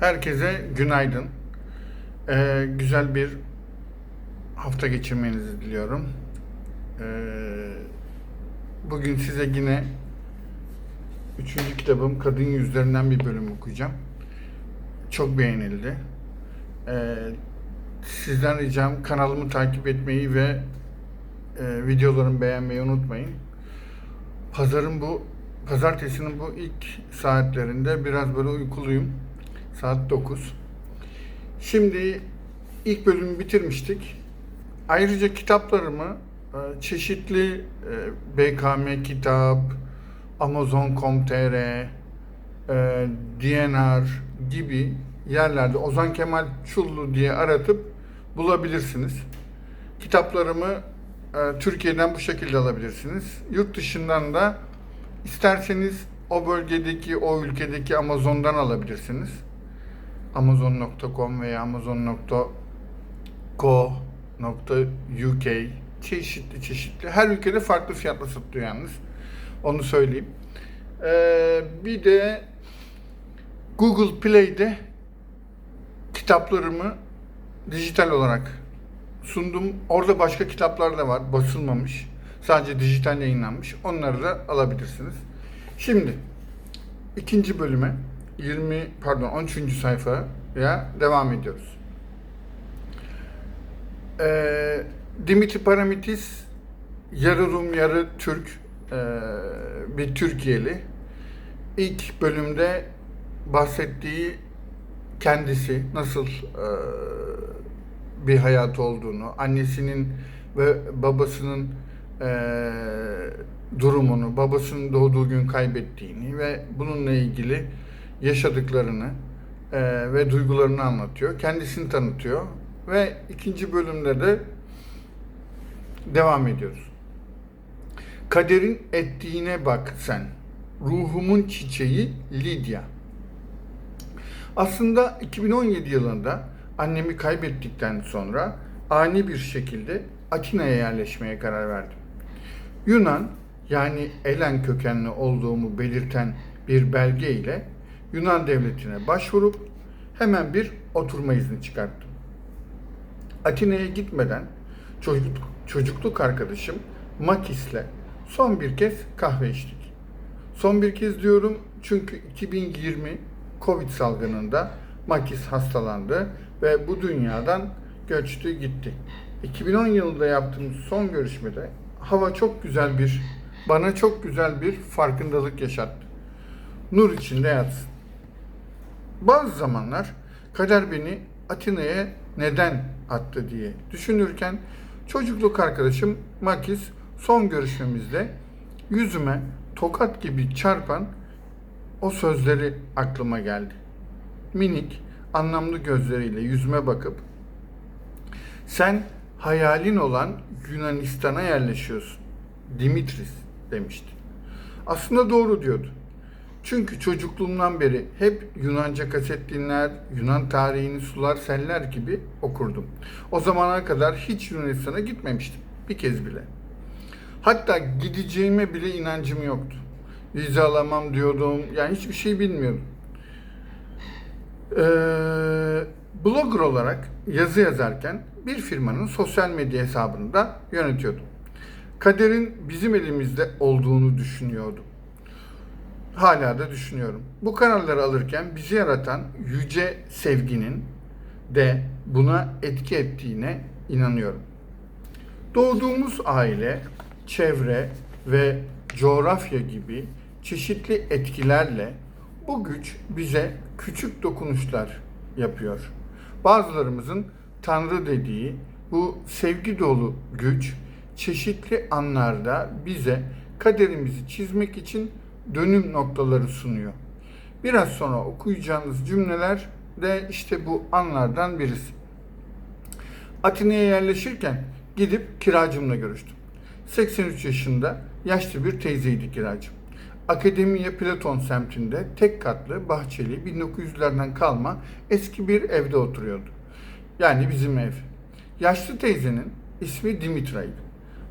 Herkese günaydın. Ee, güzel bir hafta geçirmenizi diliyorum. Ee, bugün size yine üçüncü kitabım Kadın Yüzlerinden bir bölüm okuyacağım. Çok beğenildi. Ee, sizden ricam kanalımı takip etmeyi ve e, videolarımı beğenmeyi unutmayın. Pazarın bu pazartesinin bu ilk saatlerinde biraz böyle uykuluyum. Saat 9. Şimdi ilk bölümü bitirmiştik. Ayrıca kitaplarımı e, çeşitli e, BKM kitap, Amazon.com.tr, e, DNR gibi yerlerde Ozan Kemal Çullu diye aratıp bulabilirsiniz. Kitaplarımı Türkiye'den bu şekilde alabilirsiniz. Yurt dışından da isterseniz o bölgedeki, o ülkedeki Amazon'dan alabilirsiniz. Amazon.com veya Amazon.co.uk çeşitli çeşitli. Her ülkede farklı fiyatla satılıyor yalnız. Onu söyleyeyim. Ee, bir de Google Play'de kitaplarımı dijital olarak sundum. Orada başka kitaplar da var. Basılmamış. Sadece dijital yayınlanmış. Onları da alabilirsiniz. Şimdi ikinci bölüme 20 pardon 13. sayfaya devam ediyoruz. Ee, Dimitri Paramitis yarı Rum yarı Türk ee, bir Türkiye'li. İlk bölümde bahsettiği kendisi nasıl ee, bir hayat olduğunu, annesinin ve babasının ee, durumunu, babasının doğduğu gün kaybettiğini ve bununla ilgili yaşadıklarını ee, ve duygularını anlatıyor. Kendisini tanıtıyor ve ikinci bölümde de devam ediyoruz. Kaderin ettiğine bak sen. Ruhumun çiçeği Lidya. Aslında 2017 yılında annemi kaybettikten sonra ani bir şekilde Atina'ya yerleşmeye karar verdim. Yunan yani Elen kökenli olduğumu belirten bir belge ile Yunan devletine başvurup hemen bir oturma izni çıkarttım. Atina'ya gitmeden çocukluk, çocukluk arkadaşım Makis'le son bir kez kahve içtik. Son bir kez diyorum çünkü 2020 Covid salgınında Makis hastalandı ve bu dünyadan göçtü gitti. 2010 yılında yaptığımız son görüşmede hava çok güzel bir, bana çok güzel bir farkındalık yaşattı. Nur içinde yatsın. Bazı zamanlar kader beni Atina'ya neden attı diye düşünürken çocukluk arkadaşım Makis son görüşmemizde yüzüme tokat gibi çarpan o sözleri aklıma geldi. Minik, anlamlı gözleriyle yüzüme bakıp sen hayalin olan Yunanistan'a yerleşiyorsun. Dimitris demişti. Aslında doğru diyordu. Çünkü çocukluğumdan beri hep Yunanca kaset dinler, Yunan tarihini sular seller gibi okurdum. O zamana kadar hiç Yunanistan'a gitmemiştim. Bir kez bile. Hatta gideceğime bile inancım yoktu. Vize alamam diyordum. Yani hiçbir şey bilmiyordum. Ee, blogger olarak yazı yazarken bir firmanın sosyal medya hesabını da yönetiyordum. Kaderin bizim elimizde olduğunu düşünüyordum. Hala da düşünüyorum. Bu kararları alırken bizi yaratan yüce sevginin de buna etki ettiğine inanıyorum. Doğduğumuz aile, çevre ve coğrafya gibi çeşitli etkilerle bu güç bize küçük dokunuşlar yapıyor. Bazılarımızın Tanrı dediği bu sevgi dolu güç çeşitli anlarda bize kaderimizi çizmek için dönüm noktaları sunuyor. Biraz sonra okuyacağınız cümleler de işte bu anlardan birisi. Atina'ya yerleşirken gidip kiracımla görüştüm. 83 yaşında yaşlı bir teyzeydi kiracım. Akademiye Platon semtinde tek katlı, bahçeli, 1900'lerden kalma eski bir evde oturuyordu. Yani bizim ev. Yaşlı teyzenin ismi Dimitra'ydı.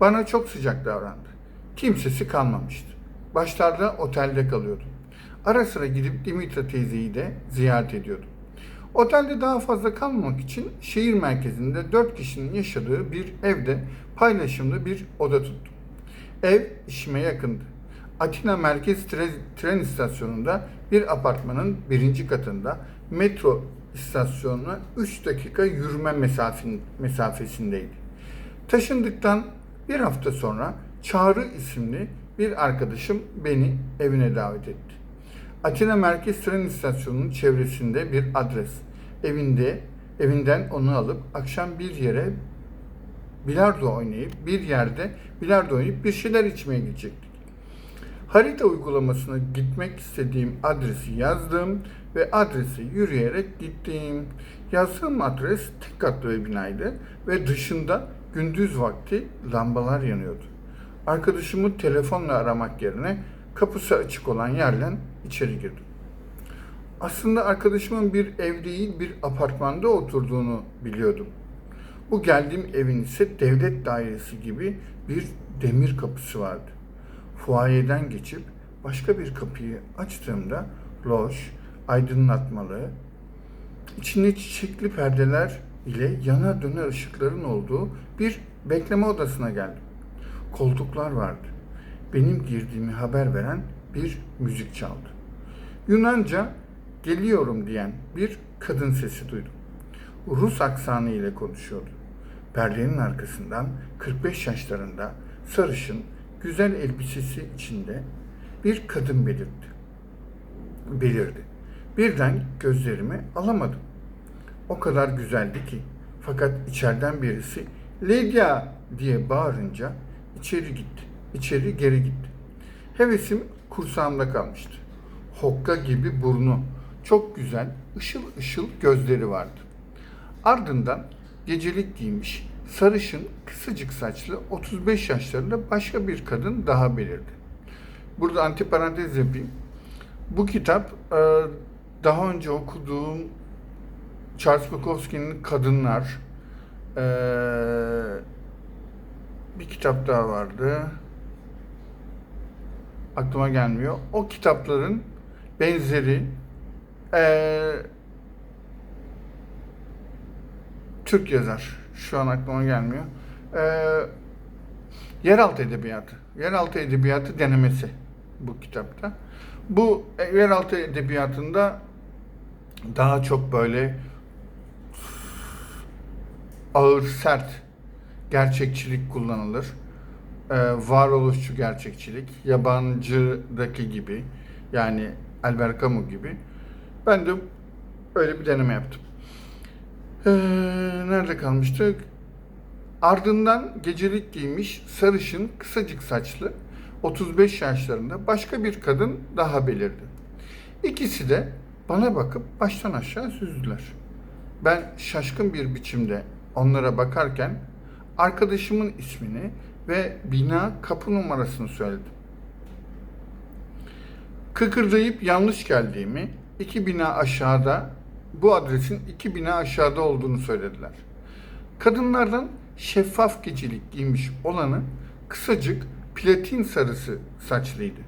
Bana çok sıcak davrandı. Kimsesi kalmamıştı. Başlarda otelde kalıyordum. Ara sıra gidip Dimitra teyzeyi de ziyaret ediyordum. Otelde daha fazla kalmamak için şehir merkezinde 4 kişinin yaşadığı bir evde paylaşımlı bir oda tuttum. Ev işime yakındı. Atina Merkez Tren, Tren İstasyonu'nda bir apartmanın birinci katında metro istasyonuna 3 dakika yürüme mesafen, mesafesindeydi. Taşındıktan bir hafta sonra Çağrı isimli bir arkadaşım beni evine davet etti. Atina Merkez Tren İstasyonu'nun çevresinde bir adres. Evinde, evinden onu alıp akşam bir yere bilardo oynayıp bir yerde bilardo oynayıp bir şeyler içmeye gidecektik. Harita uygulamasına gitmek istediğim adresi yazdım ve adresi yürüyerek gittim. Yazdığım adres tek katlı bir binaydı ve dışında gündüz vakti lambalar yanıyordu. Arkadaşımı telefonla aramak yerine kapısı açık olan yerden içeri girdim. Aslında arkadaşımın bir ev değil bir apartmanda oturduğunu biliyordum. Bu geldiğim evin ise devlet dairesi gibi bir demir kapısı vardı. Fuayeden geçip başka bir kapıyı açtığımda loş, aydınlatmalı, içinde çiçekli perdeler ile yana döner ışıkların olduğu bir bekleme odasına geldim. Koltuklar vardı. Benim girdiğimi haber veren bir müzik çaldı. Yunanca geliyorum diyen bir kadın sesi duydum. Rus aksanı ile konuşuyordu. Perdenin arkasından 45 yaşlarında sarışın, güzel elbisesi içinde bir kadın belirdi. Belirdi. Birden gözlerimi alamadım. O kadar güzeldi ki fakat içeriden birisi Lydia diye bağırınca içeri gitti. İçeri geri gitti. Hevesim kursağımda kalmıştı. Hokka gibi burnu, çok güzel, ışıl ışıl gözleri vardı. Ardından gecelik giymiş, sarışın, kısacık saçlı 35 yaşlarında başka bir kadın daha belirdi. Burada antiparantez yapayım. Bu kitap e, daha önce okuduğum Charles Bukowski'nin Kadınlar e, bir kitap daha vardı. Aklıma gelmiyor. O kitapların benzeri e, Türk yazar. Şu an aklıma gelmiyor. E, yeraltı edebiyatı. Yeraltı edebiyatı denemesi bu kitapta. Bu e, yeraltı edebiyatında daha çok böyle ağır, sert gerçekçilik kullanılır. Ee, varoluşçu gerçekçilik, yabancıdaki gibi yani Albert Camus gibi. Ben de öyle bir deneme yaptım. Ee, nerede kalmıştık? Ardından gecelik giymiş, sarışın, kısacık saçlı, 35 yaşlarında başka bir kadın daha belirdi. İkisi de bana bakıp baştan aşağı süzdüler. Ben şaşkın bir biçimde onlara bakarken arkadaşımın ismini ve bina kapı numarasını söyledim. Kıkırdayıp yanlış geldiğimi, iki bina aşağıda, bu adresin iki bina aşağıda olduğunu söylediler. Kadınlardan şeffaf gecelik giymiş olanı kısacık platin sarısı saçlıydı.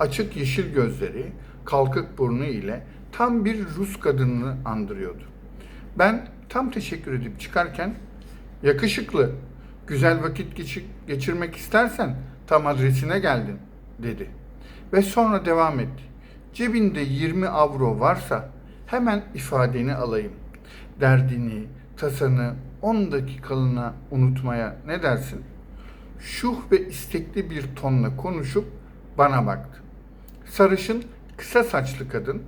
Açık yeşil gözleri, kalkık burnu ile tam bir Rus kadınını andırıyordu. Ben tam teşekkür edip çıkarken yakışıklı, güzel vakit geçirmek istersen tam adresine geldin dedi. Ve sonra devam etti. Cebinde 20 avro varsa hemen ifadeni alayım. Derdini, tasanı 10 dakikalığına unutmaya ne dersin? Şuh ve istekli bir tonla konuşup bana baktı. Sarışın, kısa saçlı kadın,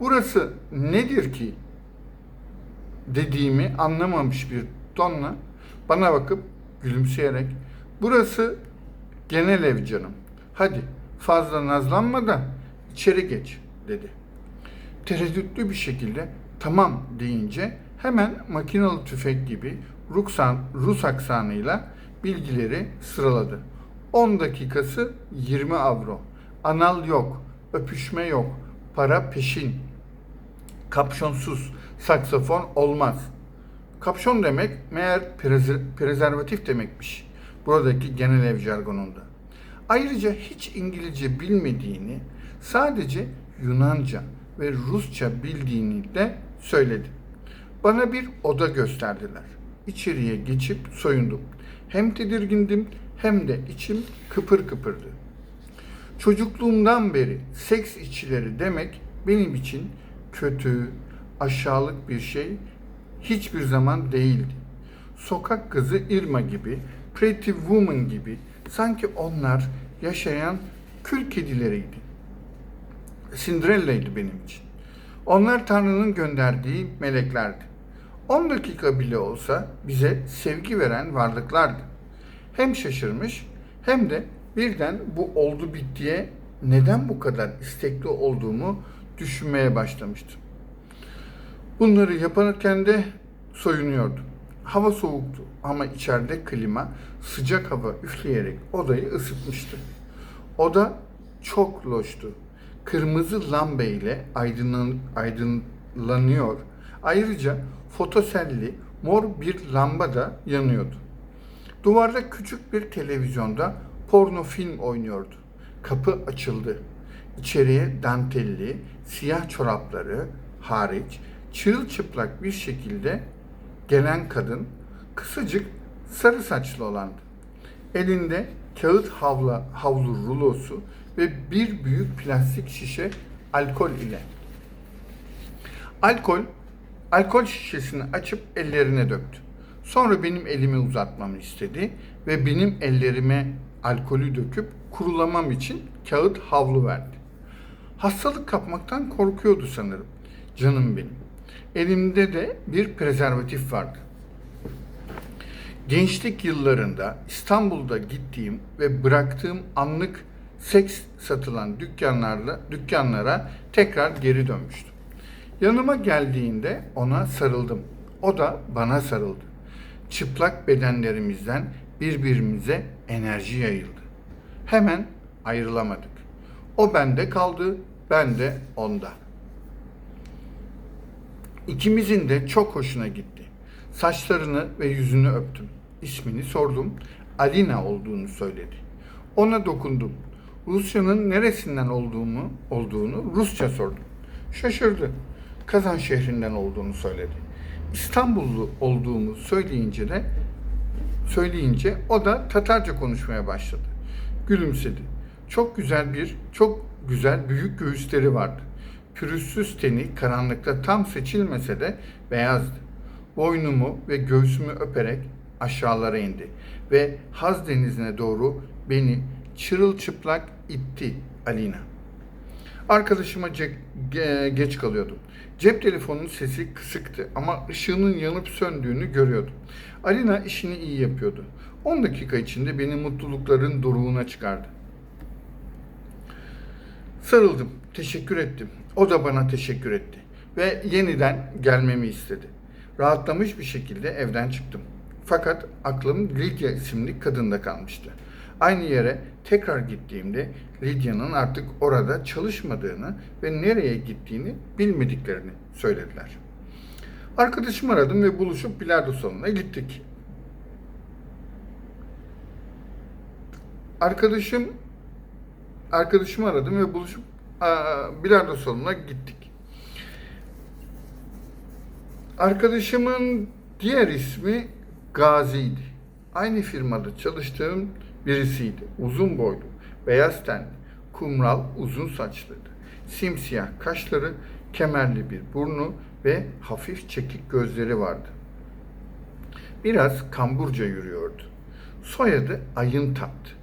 burası nedir ki dediğimi anlamamış bir tonla bana bakıp gülümseyerek burası genel ev canım. Hadi fazla nazlanma da içeri geç dedi. Tereddütlü bir şekilde tamam deyince hemen makinalı tüfek gibi Ruksan, Rus aksanıyla bilgileri sıraladı. 10 dakikası 20 avro. Anal yok, öpüşme yok, para peşin. Kapşonsuz, saksafon olmaz. Kapşon demek meğer prezer- prezervatif demekmiş. Buradaki genel ev jargonunda. Ayrıca hiç İngilizce bilmediğini, sadece Yunanca ve Rusça bildiğini de söyledi. Bana bir oda gösterdiler. İçeriye geçip soyundum. Hem tedirgindim hem de içim kıpır kıpırdı. Çocukluğumdan beri seks işçileri demek benim için kötü, aşağılık bir şey hiçbir zaman değildi. Sokak kızı Irma gibi, Pretty Woman gibi sanki onlar yaşayan kül kedileriydi. Cinderella'ydı benim için. Onlar Tanrı'nın gönderdiği meleklerdi. 10 dakika bile olsa bize sevgi veren varlıklardı. Hem şaşırmış hem de birden bu oldu bittiye neden bu kadar istekli olduğumu düşünmeye başlamıştım. Bunları yaparken de soyunuyordum. Hava soğuktu ama içeride klima sıcak hava üfleyerek odayı ısıtmıştı. Oda çok loştu. Kırmızı lambe ile aydınlan, aydınlanıyor. Ayrıca fotoselli mor bir lamba da yanıyordu. Duvarda küçük bir televizyonda porno film oynuyordu. Kapı açıldı. İçeriye dantelli, siyah çorapları hariç çırılçıplak bir şekilde gelen kadın kısacık sarı saçlı olandı. Elinde kağıt havla, havlu rulosu ve bir büyük plastik şişe alkol ile. Alkol, alkol şişesini açıp ellerine döktü. Sonra benim elimi uzatmamı istedi ve benim ellerime alkolü döküp kurulamam için kağıt havlu verdi. Hastalık kapmaktan korkuyordu sanırım. Canım benim. Elimde de bir prezervatif vardı. Gençlik yıllarında İstanbul'da gittiğim ve bıraktığım anlık seks satılan dükkanlarla dükkanlara tekrar geri dönmüştüm. Yanıma geldiğinde ona sarıldım. O da bana sarıldı. Çıplak bedenlerimizden birbirimize enerji yayıldı. Hemen ayrılamadık. O bende kaldı, ben de onda. İkimizin de çok hoşuna gitti. Saçlarını ve yüzünü öptüm. İsmini sordum. Alina olduğunu söyledi. Ona dokundum. Rusya'nın neresinden olduğumu, olduğunu Rusça sordum. Şaşırdı. Kazan şehrinden olduğunu söyledi. İstanbullu olduğumu söyleyince de söyleyince o da Tatarca konuşmaya başladı. Gülümsedi. Çok güzel bir, çok güzel büyük göğüsleri vardı. Pürüzsüz teni karanlıkta tam seçilmese de beyazdı. Boynumu ve göğsümü öperek aşağılara indi ve Haz denizine doğru beni çırılçıplak itti Alina. Arkadaşıma geç kalıyordum. Cep telefonunun sesi kısıktı ama ışığının yanıp söndüğünü görüyordum. Alina işini iyi yapıyordu. 10 dakika içinde beni mutlulukların doruğuna çıkardı. Sarıldım, teşekkür ettim. O da bana teşekkür etti ve yeniden gelmemi istedi. Rahatlamış bir şekilde evden çıktım. Fakat aklım Lydia isimli kadında kalmıştı. Aynı yere tekrar gittiğimde Lydia'nın artık orada çalışmadığını ve nereye gittiğini bilmediklerini söylediler. Arkadaşımı aradım ve buluşup bilardo salonuna gittik. Arkadaşım arkadaşımı aradım ve buluşup bilardo salonuna gittik. Arkadaşımın diğer ismi Gazi'ydi. Aynı firmada çalıştığım birisiydi. Uzun boylu, beyaz tenli, kumral, uzun saçlıydı. Simsiyah kaşları, kemerli bir burnu ve hafif çekik gözleri vardı. Biraz kamburca yürüyordu. Soyadı Ayıntap'tı.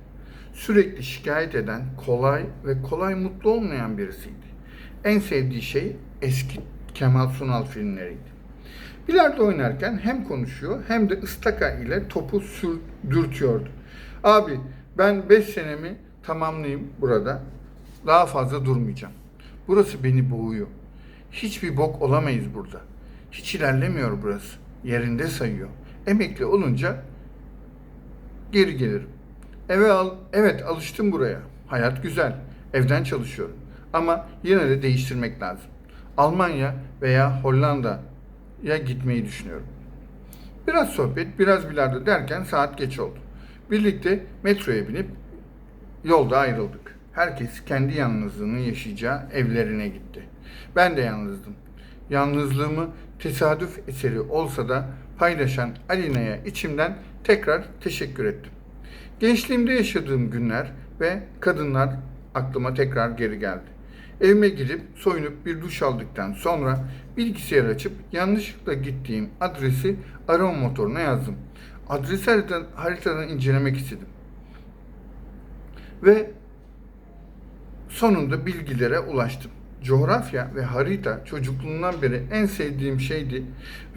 Sürekli şikayet eden, kolay ve kolay mutlu olmayan birisiydi. En sevdiği şey eski Kemal Sunal filmleriydi. Bilardo oynarken hem konuşuyor hem de ıstaka ile topu sürdürtüyordu. Abi ben 5 senemi tamamlayayım burada. Daha fazla durmayacağım. Burası beni boğuyor. Hiçbir bok olamayız burada. Hiç ilerlemiyor burası. Yerinde sayıyor. Emekli olunca geri gelirim. Eve al, evet alıştım buraya. Hayat güzel. Evden çalışıyorum. Ama yine de değiştirmek lazım. Almanya veya Hollanda'ya gitmeyi düşünüyorum. Biraz sohbet, biraz bilardo derken saat geç oldu. Birlikte metroya binip yolda ayrıldık. Herkes kendi yalnızlığını yaşayacağı evlerine gitti. Ben de yalnızdım. yalnızlığımı tesadüf eseri olsa da paylaşan Alina'ya içimden tekrar teşekkür ettim. Gençliğimde yaşadığım günler ve kadınlar aklıma tekrar geri geldi. Evime gidip soyunup bir duş aldıktan sonra bilgisayar açıp yanlışlıkla gittiğim adresi arama motoruna yazdım. Adresi haritadan, haritadan incelemek istedim. Ve sonunda bilgilere ulaştım. Coğrafya ve harita çocukluğumdan beri en sevdiğim şeydi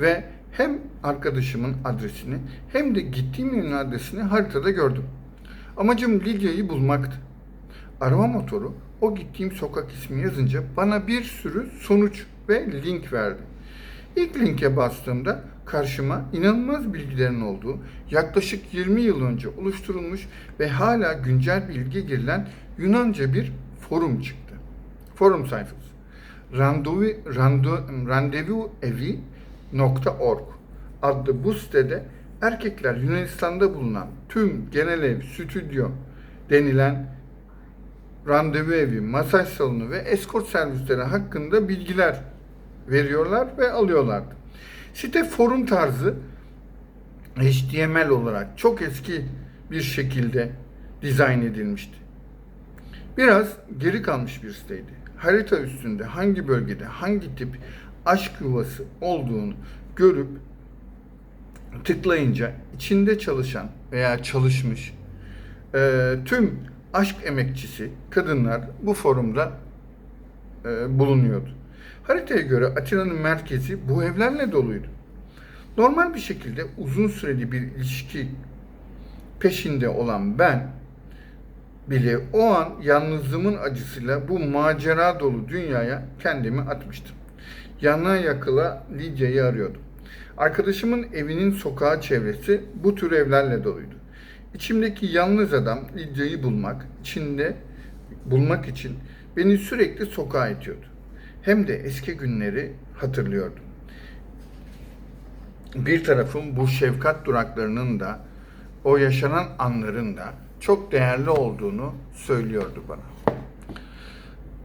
ve hem arkadaşımın adresini hem de gittiğim yerin adresini haritada gördüm. Amacım Lidya'yı bulmaktı. Arama motoru o gittiğim sokak ismi yazınca bana bir sürü sonuç ve link verdi. İlk linke bastığımda karşıma inanılmaz bilgilerin olduğu, yaklaşık 20 yıl önce oluşturulmuş ve hala güncel bilgi girilen Yunanca bir forum çıktı. Forum sayfası. Randevu, randu, randevuevi.org adlı bu sitede erkekler Yunanistan'da bulunan tüm genel ev, stüdyo denilen randevu evi, masaj salonu ve eskort servisleri hakkında bilgiler veriyorlar ve alıyorlardı. Site forum tarzı HTML olarak çok eski bir şekilde dizayn edilmişti. Biraz geri kalmış bir siteydi. Harita üstünde hangi bölgede hangi tip aşk yuvası olduğunu görüp tıklayınca içinde çalışan veya çalışmış e, tüm aşk emekçisi kadınlar bu forumda e, bulunuyordu. Haritaya göre Atina'nın merkezi bu evlerle doluydu. Normal bir şekilde uzun süreli bir ilişki peşinde olan ben bile o an yalnızlığımın acısıyla bu macera dolu dünyaya kendimi atmıştım. Yana yakıla Lidya'yı arıyordum. Arkadaşımın evinin sokağı çevresi bu tür evlerle doluydu. İçimdeki yalnız adam Lidya'yı bulmak, içinde bulmak için beni sürekli sokağa itiyordu. Hem de eski günleri hatırlıyordum. Bir tarafım bu şefkat duraklarının da o yaşanan anların da çok değerli olduğunu söylüyordu bana.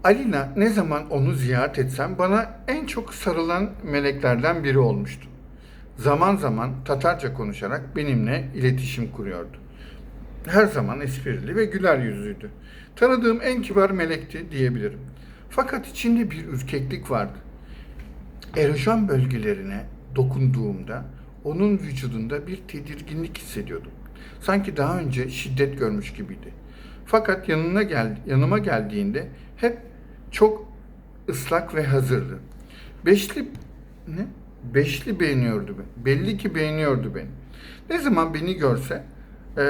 Alina ne zaman onu ziyaret etsem bana en çok sarılan meleklerden biri olmuştu. Zaman zaman Tatarca konuşarak benimle iletişim kuruyordu. Her zaman esprili ve güler yüzlüydü. Tanıdığım en kibar melekti diyebilirim. Fakat içinde bir ürkeklik vardı. Erojen bölgelerine dokunduğumda onun vücudunda bir tedirginlik hissediyordum. Sanki daha önce şiddet görmüş gibiydi. Fakat yanına gel, yanıma geldiğinde hep çok ıslak ve hazırdı. Beşli ne? Beşli beğeniyordu beni. Belli ki beğeniyordu beni. Ne zaman beni görse e,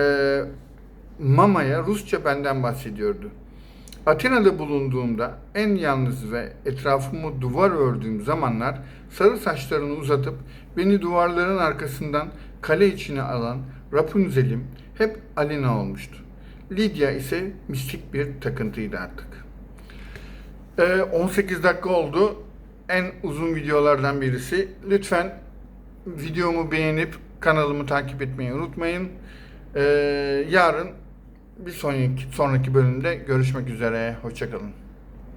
Mama'ya Rusça benden bahsediyordu. Atina'da bulunduğumda en yalnız ve etrafımı duvar ördüğüm zamanlar sarı saçlarını uzatıp beni duvarların arkasından kale içine alan Rapunzel'im hep Alina olmuştu. Lydia ise mistik bir takıntıydı artık. Ee, 18 dakika oldu. En uzun videolardan birisi. Lütfen videomu beğenip kanalımı takip etmeyi unutmayın. Ee, yarın bir sonraki sonraki bölümde görüşmek üzere. Hoşçakalın.